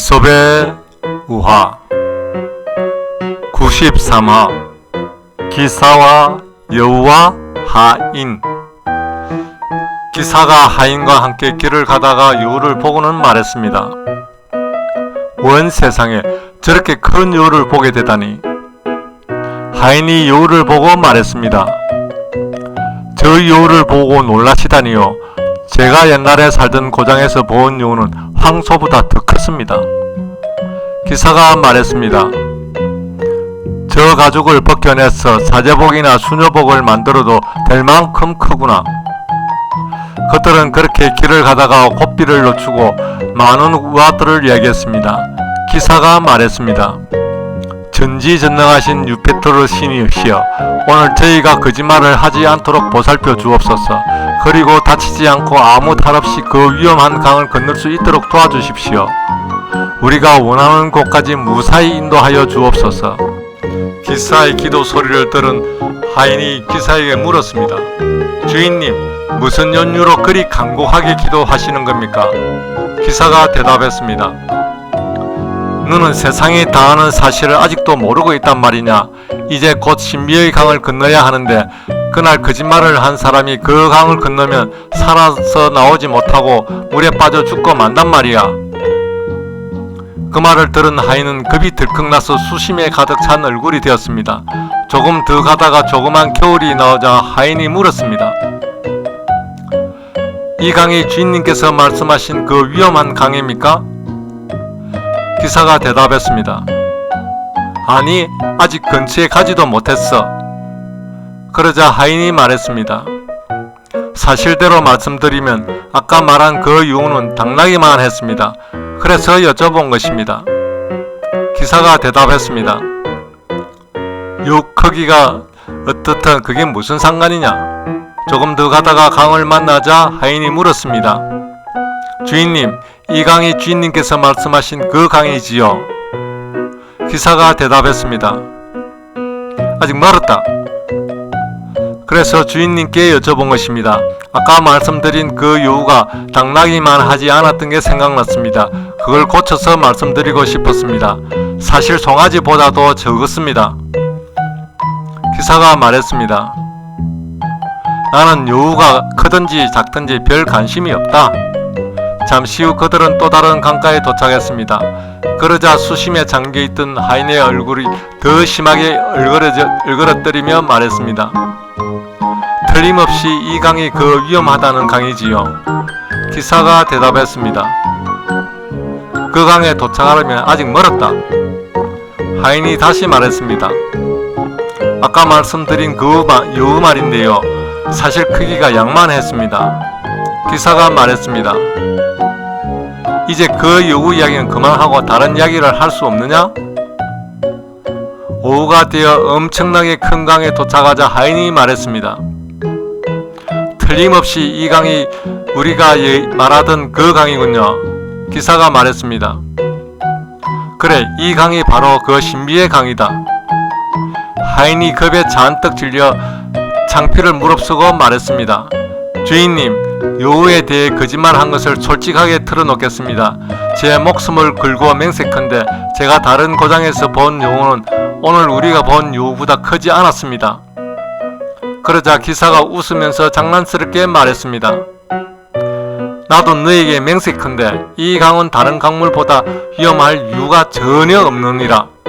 이솝의 우화 93화 기사와 여우와 하인 기사가 하인과 함께 길을 가다가 여우를 보고는 말했습니다. 원 세상에 저렇게 큰 여우를 보게 되다니 하인이 여우를 보고 말했습니다. 저 여우를 보고 놀라시다니요. 제가 옛날에 살던 고장에서 본 여우는 황소보다 더 컸습니다. 기사가 말했습니다. 저 가죽을 벗겨내서 사제복이나 수녀복을 만들어도 될 만큼 크구나. 그들은 그렇게 길을 가다가 고삐를 놓치고 많은 우화들을 얘기했습니다. 기사가 말했습니다. 전지전능하신 유페토르 신이시여 오늘 저희가 거짓말을 하지 않도록 보살펴 주옵소서. 그리고 다치지 않고 아무 탈 없이 그 위험한 강을 건널 수 있도록 도와주십시오. 우리가 원하는 곳까지 무사히 인도하여 주옵소서. 기사의 기도 소리를 들은 하인이 기사에게 물었습니다. 주인님 무슨 연유로 그리 간곡하게 기도하시는 겁니까? 기사가 대답했습니다 너는 세상이 당하는 사실을 아직도 모르고 있단 말이냐? 이제 곧 신비의 강을 건너야 하는데 그날 거짓말을 한 사람이 그 강을 건너면 살아서 나오지 못하고 물에 빠져 죽고 만단 말이야. 그 말을 들은 하인은 급이 들컥나서 수심에 가득 찬 얼굴이 되었습니다. 조금 더 가다가 조그만 겨울이 나오자 하인이 물었습니다. 이 강이 주인님께서 말씀하신 그 위험한 강입니까? 기사가 대답했습니다. 아니, 아직 근처에 가지도 못했어. 그러자 하인이 말했습니다. 사실대로 말씀드리면 아까 말한 그 이유는 당나기만 했습니다. 그래서 여쭤본 것입니다. 기사가 대답했습니다. 요 크기가 어떻든 그게 무슨 상관이냐? 조금 더 가다가 강을 만나자 하인이 물었습니다. 주인님, 이 강이 주인님께서 말씀하신 그 강이지요. 기사가 대답했습니다. 아직 멀었다. 그래서 주인님께 여쭤본 것입니다. 아까 말씀드린 그 요우가 당나기만 하지 않았던 게 생각났습니다. 그걸 고쳐서 말씀드리고 싶었습니다. 사실 송아지보다도 적었습니다. 기사가 말했습니다. 나는 여우가 크든지 작든지 별 관심이 없다. 잠시 후 그들은 또 다른 강가에 도착했습니다. 그러자 수심에 잠겨 있던 하인의 얼굴이 더 심하게 얼그러뜨리며 말했습니다. 틀림없이 이 강이 그 위험하다는 강이지요. 기사가 대답했습니다. 그 강에 도착하려면 아직 멀었다. 하인이 다시 말했습니다. 아까 말씀드린 그 여우 말인데요. 사실 크기가 양만했습니다. 기사가 말했습니다. 이제 그 여우 이야기는 그만하고 다른 이야기를 할 수 없느냐? 오후가 되어 엄청나게 큰 강에 도착하자 하인이 말했습니다. 틀림없이 이 강이 우리가 예, 말하던 그 강이군요. 기사가 말했습니다. 그래, 이 강이 바로 그 신비의 강이다. 하인이 겁에 잔뜩 질려 창피를 무릅쓰고 말했습니다. 주인님, 여우에 대해 거짓말한 것을 솔직하게 털어놓겠습니다. 제 목숨을 걸고 맹세컨대 제가 다른 고장에서 본 여우는 오늘 우리가 본 여우보다 크지 않았습니다. 그러자 기사가 웃으면서 장난스럽게 말했습니다. 나도 너에게 맹세컨대 이 강은 다른 강물보다 위험할 이유가 전혀 없느니라.